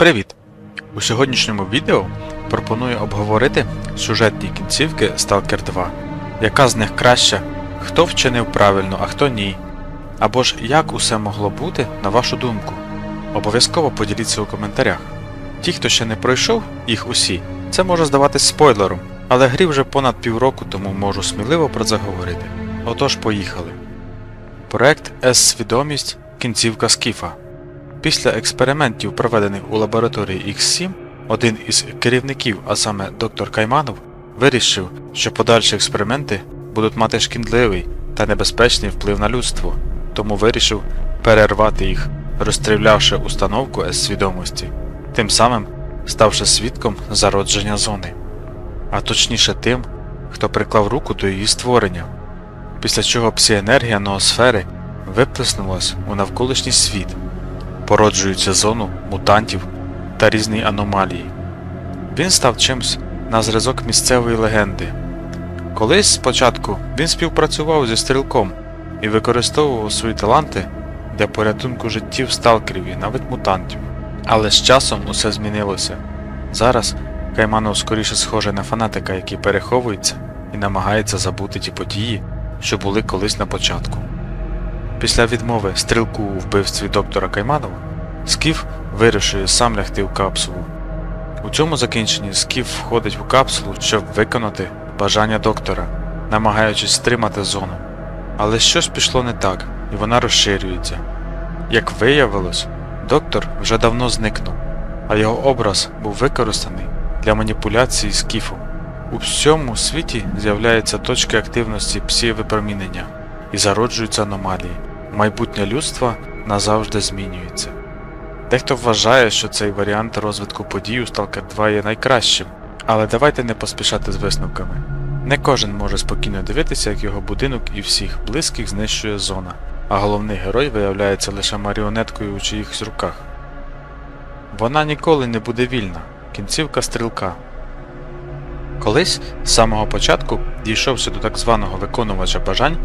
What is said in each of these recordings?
Привіт! У сьогоднішньому відео пропоную обговорити сюжетні кінцівки Stalker 2. Яка з них краща, хто вчинив правильно, а хто ні. Або ж як усе могло бути, на вашу думку. Обов'язково поділіться у коментарях. Ті, хто ще не пройшов їх усі, це може здаватись спойлером, але грі вже понад півроку, тому можу сміливо про це говорити. Отож, поїхали. Проект С-свідомість Кінцівка Скіфа. Після експериментів, проведених у лабораторії X7, один із керівників, а саме доктор Кайманов, вирішив, що подальші експерименти будуть мати шкідливий та небезпечний вплив на людство, тому вирішив перервати їх, розстрілявши установку С-свідомості, тим самим ставши свідком зародження зони, а точніше тим, хто приклав руку до її створення, після чого псіенергія ноосфери виплеснулась у навколишній світ породжуючи зону мутантів та різні аномалії. Він став чимсь на зразок місцевої легенди. Колись спочатку він співпрацював зі стрілком і використовував свої таланти для порятунку життів сталкерів і навіть мутантів. Але з часом усе змінилося. Зараз Кайманов скоріше схожий на фанатика, який переховується і намагається забути ті події, що були колись на початку. Після відмови стрілку у вбивстві доктора Кайманова, Скіф вирішує сам лягти в капсулу. У цьому закінченні Скіф входить в капсулу, щоб виконати бажання доктора, намагаючись стримати зону. Але щось пішло не так, і вона розширюється. Як виявилось, доктор вже давно зникнув, а його образ був використаний для маніпуляції Скіфом. У всьому світі з'являються точки активності псі-випромінення і зароджуються аномалії. Майбутнє людства назавжди змінюється. Дехто вважає, що цей варіант розвитку подій у Stalker 2 є найкращим, але давайте не поспішати з висновками. Не кожен може спокійно дивитися, як його будинок і всіх близьких знищує зона, а головний герой виявляється лише маріонеткою у чиїхось руках. Вона ніколи не буде вільна, кінцівка стрілка. Колись з самого початку, дійшовши до так званого виконувача бажань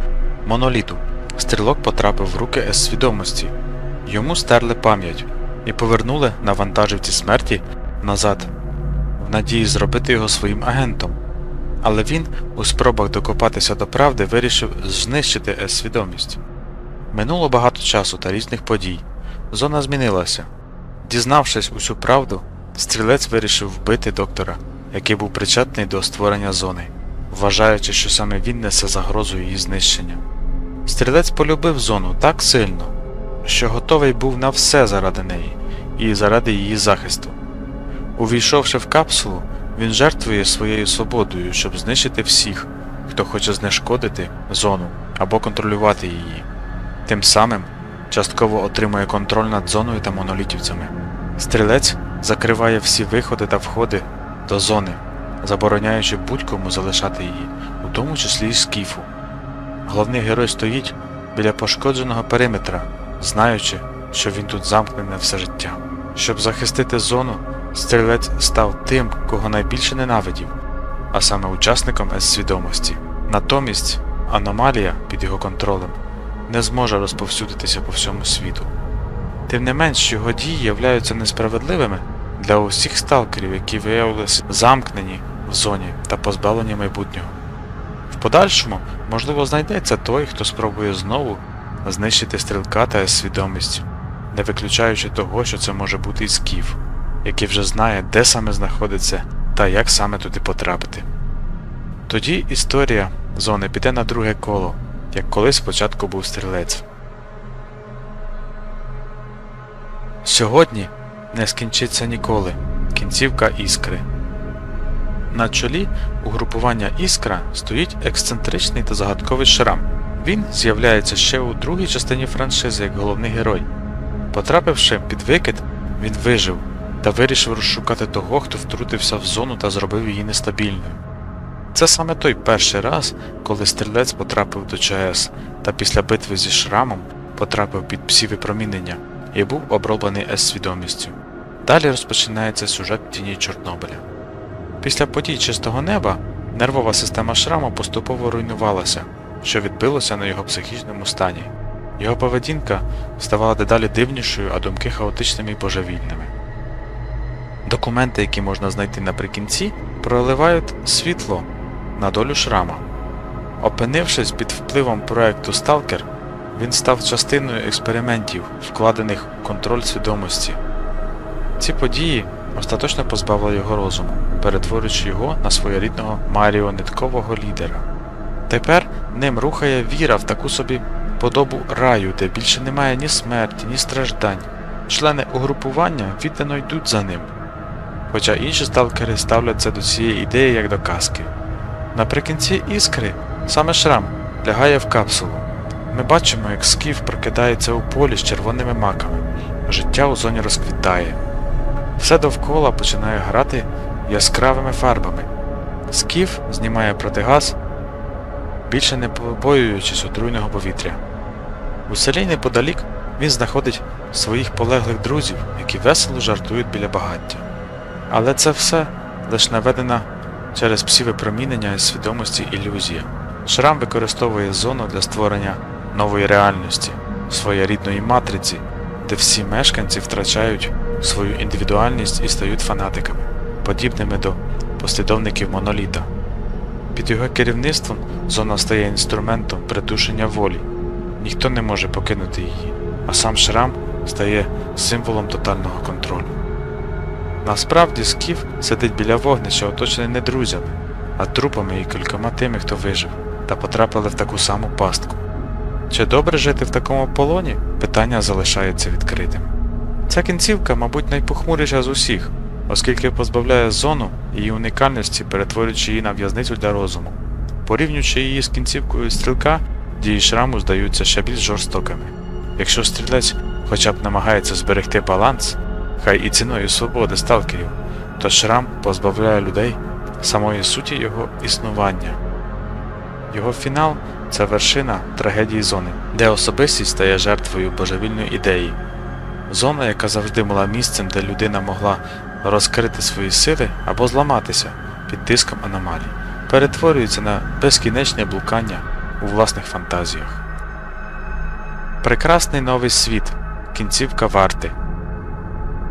моноліту, стрілок потрапив в руки С-свідомості. Йому стерли пам'ять і повернули на вантажівці смерті назад, в надії зробити його своїм агентом. Але він у спробах докопатися до правди вирішив знищити С-свідомість. Минуло багато часу та різних подій. Зона змінилася. Дізнавшись усю правду, стрілець вирішив вбити доктора, який був причетний до створення зони, вважаючи, що саме він несе загрозу її знищення. Стрілець полюбив зону так сильно, що готовий був на все заради неї і заради її захисту. Увійшовши в капсулу, він жертвує своєю свободою, щоб знищити всіх, хто хоче знешкодити зону або контролювати її. Тим самим частково отримує контроль над зоною та монолітівцями. Стрілець закриває всі виходи та входи до зони, забороняючи будь-кому залишати її, у тому числі й скіфу. Головний герой стоїть біля пошкодженого периметра, знаючи, що він тут замкнений все життя. Щоб захистити зону, стрілець став тим, кого найбільше ненавидів, а саме учасником С-свідомості. Натомість аномалія під його контролем не зможе розповсюдитися по всьому світу. Тим не менш, його дії являються несправедливими для усіх сталкерів, які виявилися замкнені в зоні та позбавлені майбутнього. Подальшому, можливо, знайдеться той, хто спробує знову знищити стрілка та свідомість, не виключаючи того, що це може бути і скіф, який вже знає, де саме знаходиться та як саме туди потрапити. Тоді історія зони піде на друге коло, як колись спочатку був стрілець. Сьогодні не скінчиться ніколи кінцівка іскри. На чолі угрупування Іскра стоїть ексцентричний та загадковий шрам. Він з'являється ще у другій частині франшизи як головний герой. Потрапивши під викид, він вижив та вирішив розшукати того, хто втрутився в зону та зробив її нестабільною. Це саме той перший раз, коли стрілець потрапив до ЧАЕС та після битви зі шрамом потрапив під псі випромінення і був оброблений С-свідомістю. Далі розпочинається сюжет тіні Чорнобиля. Після подій чистого неба нервова система шраму поступово руйнувалася, що відбилося на його психічному стані. Його поведінка ставала дедалі дивнішою, а думки хаотичними і божевільними. Документи, які можна знайти наприкінці, проливають світло на долю шрама. Опинившись під впливом проекту Stalker, він став частиною експериментів, вкладених у контроль свідомості. Ці події остаточно позбавили його розуму, перетворюючи його на своєрідного маріонеткового лідера. Тепер ним рухає віра в таку собі подобу раю, де більше немає ні смерті, ні страждань. Члени угрупування віддано йдуть за ним, хоча інші сталкери ставляться до цієї ідеї як до казки. Наприкінці іскри саме шрам лягає в капсулу. Ми бачимо, як скіф прокидається у полі з червоними маками. Життя у зоні розквітає. Все довкола починає грати яскравими фарбами. Скіф знімає протигаз, більше не побоюючись отруйного повітря. У селі неподалік він знаходить своїх полеглих друзів, які весело жартують біля багаття. Але це все лише наведена через псівипромінення і свідомості ілюзія. Шрам використовує зону для створення нової реальності, своєрідної матриці, де всі мешканці втрачають свою індивідуальність і стають фанатиками, подібними до послідовників моноліта. Під його керівництвом зона стає інструментом придушення волі, ніхто не може покинути її, а сам шрам стає символом тотального контролю. Насправді скіф сидить біля вогнища, оточений не друзями, а трупами і кількома тими, хто вижив, та потрапили в таку саму пастку. Чи добре жити в такому полоні? Питання залишається відкритим. Ця кінцівка, мабуть, найпохмуріша з усіх, оскільки позбавляє зону її унікальності, перетворюючи її на в'язницю для розуму. Порівнюючи її з кінцівкою стрілка, дії шраму здаються ще більш жорстокими. Якщо стрілець хоча б намагається зберегти баланс, хай і ціною свободи сталкерів, то шрам позбавляє людей самої суті його існування. Його фінал це вершина трагедії зони, де особистість стає жертвою божевільної ідеї. Зона, яка завжди була місцем, де людина могла розкрити свої сили або зламатися під тиском аномалій, перетворюється на безкінечне блукання у власних фантазіях. Прекрасний новий світ. Кінцівка варти.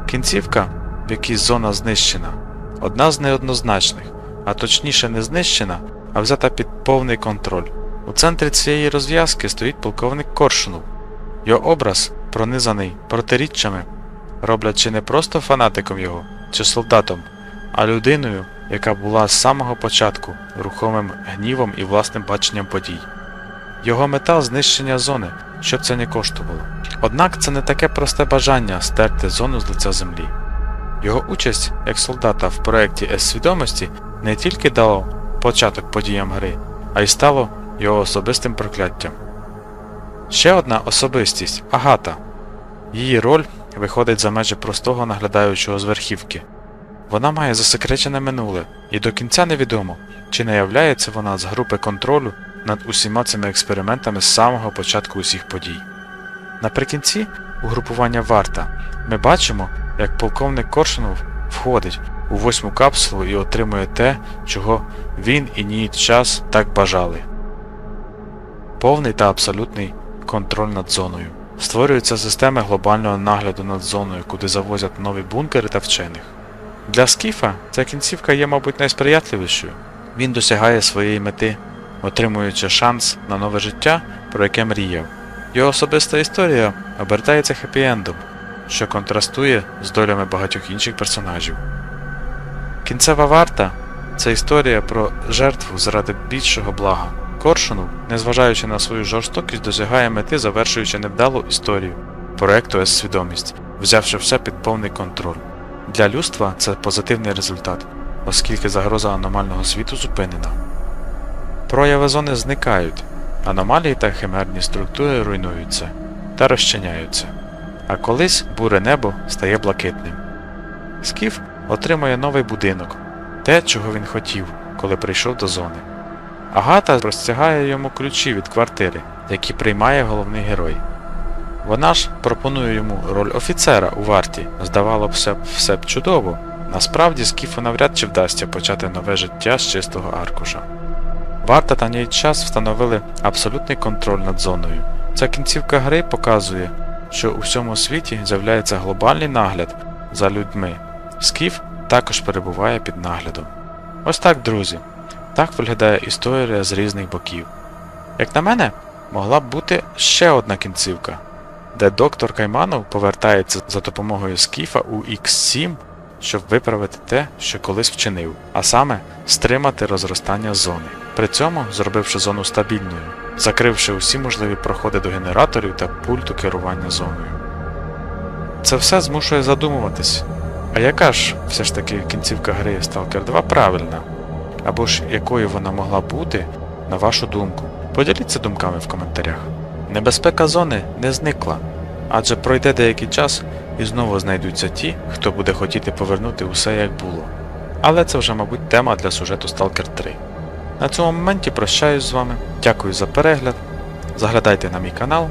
Кінцівка, в якій зона знищена, одна з неоднозначних, а точніше не знищена, а взята під повний контроль. У центрі цієї розв'язки стоїть полковник Коршунов. Його образ, пронизаний протиріччями, роблять чи не просто фанатиком його, чи солдатом, а людиною, яка була з самого початку рухомим гнівом і власним баченням подій. Його мета знищення зони, що б це не коштувало. Однак це не таке просте бажання стерти зону з лиця землі. Його участь як солдата в проєкті С-свідомості не тільки дало початок подіям гри, а й стало його особистим прокляттям. Ще одна особистість Агата. Її роль виходить за межі простого наглядаючого з верхівки. Вона має засекречене минуле, і до кінця невідомо, чи не являється вона з групи контролю над усіма цими експериментами з самого початку усіх подій. Наприкінці угрупування варта ми бачимо, як полковник Коршунов входить у восьму капсулу і отримує те, чого він і ні час так бажали. Повний та абсолютний контроль над зоною. Створюються системи глобального нагляду над зоною, куди завозять нові бункери та вчених. Для Скіфа ця кінцівка є, мабуть, найсприятливішою. Він досягає своєї мети, отримуючи шанс на нове життя, про яке мріяв. Його особиста історія обертається хеппі-ендом, що контрастує з долями багатьох інших персонажів. Кінцева варта це історія про жертву заради більшого блага. Коршунов, незважаючи на свою жорстокість, досягає мети, завершуючи невдалу історію проекту С-свідомість, взявши все під повний контроль. Для людства це позитивний результат, оскільки загроза аномального світу зупинена. Прояви зони зникають, аномалії та химерні структури руйнуються та розчиняються, а колись буре небо стає блакитним. Скіф отримує новий будинок, те, чого він хотів, коли прийшов до зони. Агата розтягає йому ключі від квартири, які приймає головний герой. Вона ж пропонує йому роль офіцера у варті. Здавало б все б чудово. Насправді Скіфу навряд чи вдасться почати нове життя з чистого аркуша. Варта та ній час встановили абсолютний контроль над зоною. Ця кінцівка гри показує, що у всьому світі з'являється глобальний нагляд за людьми, Скіф також перебуває під наглядом. Ось так, друзі. Так виглядає історія з різних боків. Як на мене, могла б бути ще одна кінцівка, де доктор Кайманов повертається за допомогою скіфа у X7, щоб виправити те, що колись вчинив, а саме стримати розростання зони, при цьому зробивши зону стабільною, закривши усі можливі проходи до генераторів та пульту керування зоною. Це все змушує задумуватись, а яка ж все ж таки кінцівка гри Stalker 2 правильна? Або ж якою вона могла бути, на вашу думку? Поділіться думками в коментарях. Небезпека зони не зникла, адже пройде деякий час і знову знайдуться ті, хто буде хотіти повернути усе як було. Але це вже, мабуть, тема для сюжету Stalker 3. На цьому моменті прощаюсь з вами. Дякую за перегляд. Заглядайте на мій канал,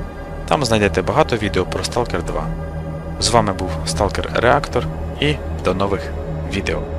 там знайдете багато відео про Stalker 2. З вами був Stalker Реактор і до нових відео.